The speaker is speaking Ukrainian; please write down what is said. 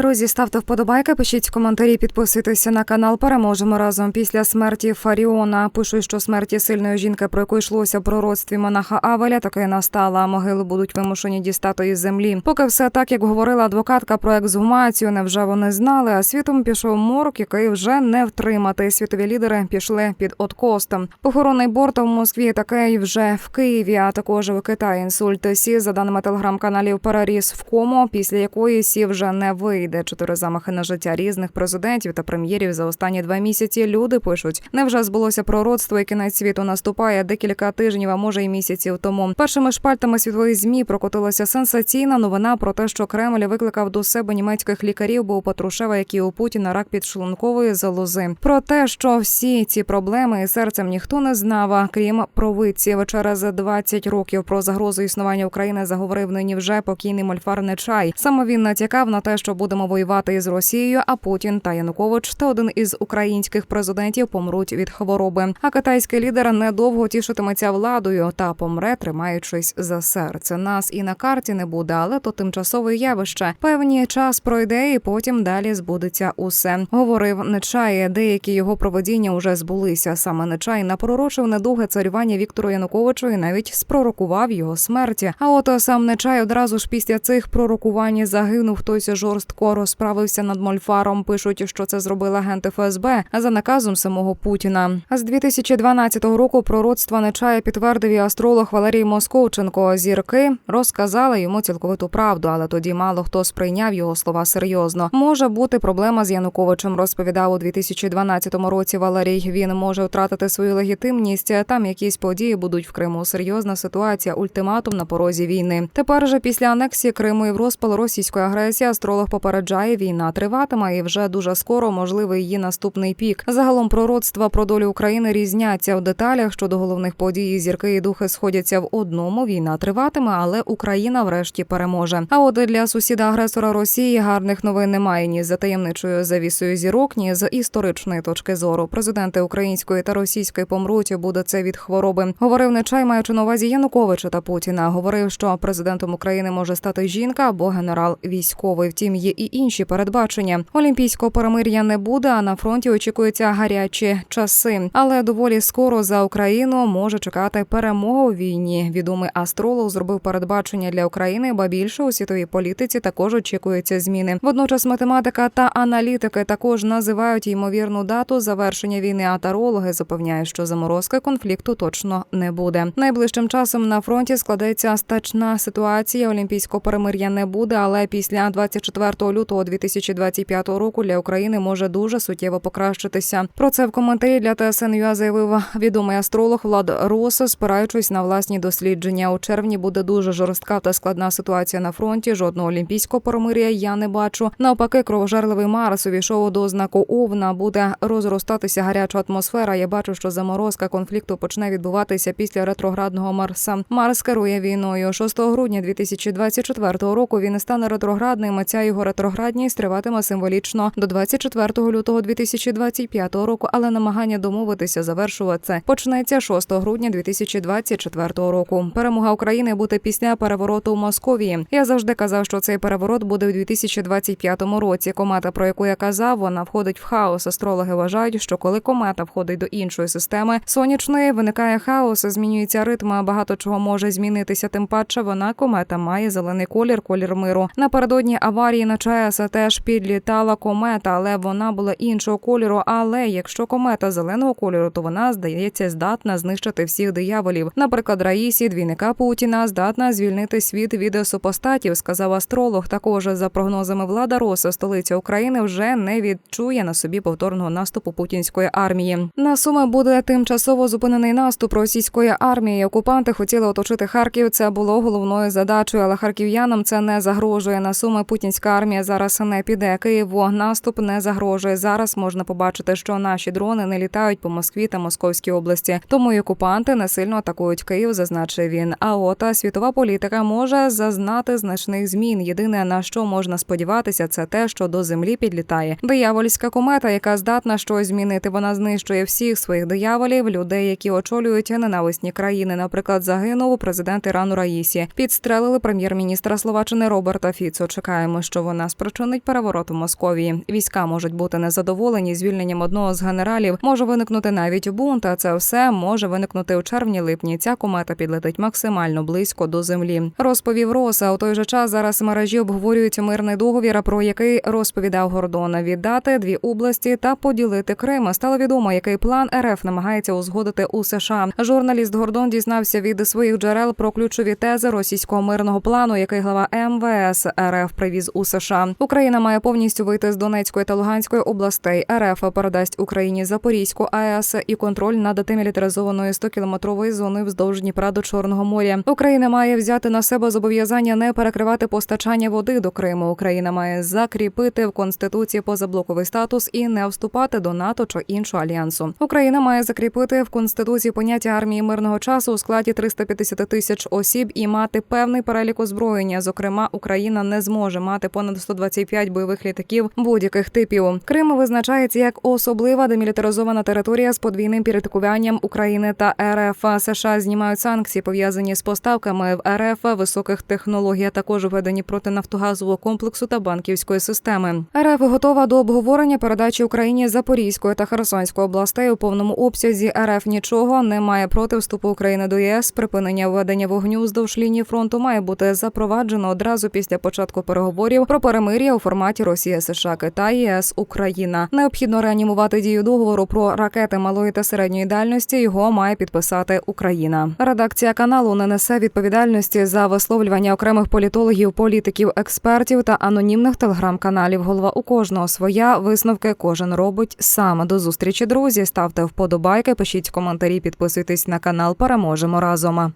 Друзі, ставте вподобайки, пишіть коментарі, підписуйтеся на канал. Переможемо разом після смерті Фаріона. Пишуть, що смерті сильної жінки, про яку йшлося в пророцтві монаха Авеля, таки настала. Могили будуть вимушені дістати із землі. Поки все так, як говорила адвокатка про ексгумацію, невже вони знали? А світом пішов морок, який вже не втримати. Світові лідери пішли під откостом. Похоронний борт в Москві такий вже в Києві. А також в Китаї інсульт Сі, за даними телеграм-каналів, переріс в кому, після якої Сі вже не вийде. Чотири замахи на життя різних президентів та прем'єрів за останні два місяці. Люди пишуть, невже збулося пророцтво, і кінець світу наступає декілька тижнів, а може й місяців тому. Першими шпальтами світових змі прокотилася сенсаційна новина про те, що Кремль викликав до себе німецьких лікарів, бо у Патрушева, як у Путіна, рак підшлункової залози. Про те, що всі ці проблеми із серцем ніхто не знав, крім провидців. Через 20 років про загрозу існування України заговорив нині вже покійний Мольфар Нечай. Саме він натякав на те, що будемо воювати із Росією, а Путін та Янукович та один із українських президентів помруть від хвороби. А китайський лідер недовго тішитиметься владою та помре, тримаючись за серце. Нас і на карті не буде, але то тимчасове явище. Певні час пройде, і потім далі збудеться усе. Говорив Нечай. Деякі його проведіння уже збулися. Саме Нечай напророчив недовге царювання Віктору Януковичу і навіть спророкував його смерті. А от сам Нечай одразу ж після цих пророкувань загинув. Хтось жорстко розправився над Мольфаром. Пишуть, що це зробили агенти ФСБ за наказом самого Путіна. А з 2012 року пророцтва Нечая підтвердив і астролог Валерій Московченко. Зірки розказали йому цілковиту правду, але тоді мало хто сприйняв його слова серйозно. Може бути проблема з Януковичем. Розповідав у 2012 році Валерій. Він може втратити свою легітимність. Там якісь події будуть в Криму. Серйозна ситуація, ультиматум на порозі війни. Тепер же після анексії Криму і в розпал російської агресії астролог попереджає, війна триватиме і вже дуже скоро можливий її наступний пік. Загалом пророцтва про долю України різняться в деталях щодо головних подій. Зірки і духи сходяться в одному. Війна триватиме, але Україна врешті переможе. А от для сусіда агресора Росії гарних новин немає ні за таємничою завісою зірок, ні з історичної точки зору. Президенти української та російської помруть. Буде це від хвороби. Говорив Нечай, маючи на увазі Януковича та Путіна. Говорив, що президентом України може стати жінка або генерал військовий. Втім, є і інші передбачення. Олімпійського перемир'я не буде. А на фронті очікуються гарячі часи. Але доволі скоро за Україну може чекати перемога у війні. Відомий астролог зробив передбачення для України, ба більше у світовій політиці також очікуються зміни. Водночас математика та аналітики також називають ймовірну дату завершення війни. А тарологи запевняють, що заморозки конфлікту точно не буде. Найближчим часом на фронті складеться стачна ситуація. Олімпійського перемир'я не буде, але після 24 лютого 2025 року для України може дуже суттєво покращитися. Про це в коментарі для ТСНЮА заявив відомий астролог Влад Рос, спираючись на власні дослідження. У червні буде дуже жорстка та складна ситуація на фронті. Жодного олімпійського перемир'я я не бачу. Навпаки, кровожерливий Марс увійшов до знаку Овна. Буде розростатися гаряча атмосфера. Я бачу, що заморозка конфлікту почне відбуватися після ретроградного Марса. Марс керує війною. 6 грудня 2024 року він стане ретроградним. Ця його ретроградність триватиме символічно до 24 лютого 2025 року. Але намагання домовитися завершувати почнеться 6 грудня 2024 року. Перемога України буде після перевороту у Московії. Я завжди казав, що цей переворот буде у 2025 році. Комета, про яку я казав, вона входить в хаос. Астрологи вважають, що коли комета входить до іншої системи сонячної, виникає хаос, змінюється ритм, а багато чого може змінитися. Тим паче вона комета має зелений колір, колір миру. Напередодні аварії на ЧАЕС теж підлітала комета, але вона була іншого кольору. Але якщо комета зеленого кольору, то вона здається здатна знищити всіх дияволів. Наприклад, Раїсі, двійника Путіна, здатна звільнити світ від супостатів, сказав астролог. Також за прогнозами влада Роса, столиця України вже не відчує на собі повторного наступу путінської армії. На суми буде тимчасово зупинений наступ російської армії. Окупанти хотіли оточити Харків. Це було головною задачею, але харків'янам це не загрожує. На суми путінська армія зараз не піде. Києву наступ не загрожує. Зараз можна побачити, що наші дрони не літають по Москві та Московській області. Тому і окупанти не сильно атакують Київ, зазначив він. А от світова політика може зазнати значних змін. Єдине на що можна сподіватися, це те, що до землі підлітає диявольська комета, яка здатна щось змінити. Вона знищує всіх своїх дияволів, людей, які очолюють ненависні країни. Наприклад, загинув президент Ірану Раїсі. Підстрелили прем'єр-міністра Словаччини Роберта Фіцо. Чекаємо, що вона спричинить переворот у Московії. Війська можуть бути незадоволені звільненням одного з генералів. Може виникнути навіть бунт. А це все може виникнути у червні-липні. Ця комета підлетить максимально близько до землі. Розповів Роса. У той же час зараз мережі обговорюють мирний договір, про який розповідав Гордон. Віддати дві області та поділити Крим. Стало відомо, який план РФ намагається узгодити у США. Журналіст Гордон дізнався від своїх джерел про ключові тези російського мирного плану, який глава МВС РФ привіз у США. Україна має повністю вийти з Донецької та Луганської областей. РФ передасть Україні Запорізьку АЕС і контроль над демілітаризованою 100-кілометровою зоною вздовж Дніпра до Чорного моря. Україна має взяти на себе зобов'язання не перекривати постачання води до Криму. Україна має закріпити в конституції позаблоковий статус і не вступати до НАТО чи іншого альянсу. Україна має закріпити в конституції поняття армії мирного часу у складі 350 тисяч осіб і мати певний перелік озброєння. Зокрема, Україна не зможе мати понад 125 бойових літаків будь-яких типів. Крим визначається як особлива демілітаризована територія з подвійним підпорядкуванням України та РФ. США знімають санкції пов'язані з поставками в РФ високих технологій, а також введені проти нафтогазового комплексу та банківської системи. РФ готова до обговорення передачі Україні Запорізької та Херсонської областей у повному обсязі. РФ нічого не має проти вступу України до ЄС. Припинення введення вогню вздовж лінії фронту має бути запроваджено одразу після початку переговорів про перемир'я у форматі Росія, США, Китай, ЄС, Україна. Необхідно реанімувати дію договору про ракети малої та середньої дальності. Його має підписати Україна. Редакція каналу не несе відповідальності за висловлювання окремих політологів, політиків, експертів та анонімних телеграм-каналів. Голова у кожного своя висновки кожен робить сам. До зустрічі, друзі. Ставте вподобайки, пишіть коментарі, підписуйтесь на канал. Переможемо разом.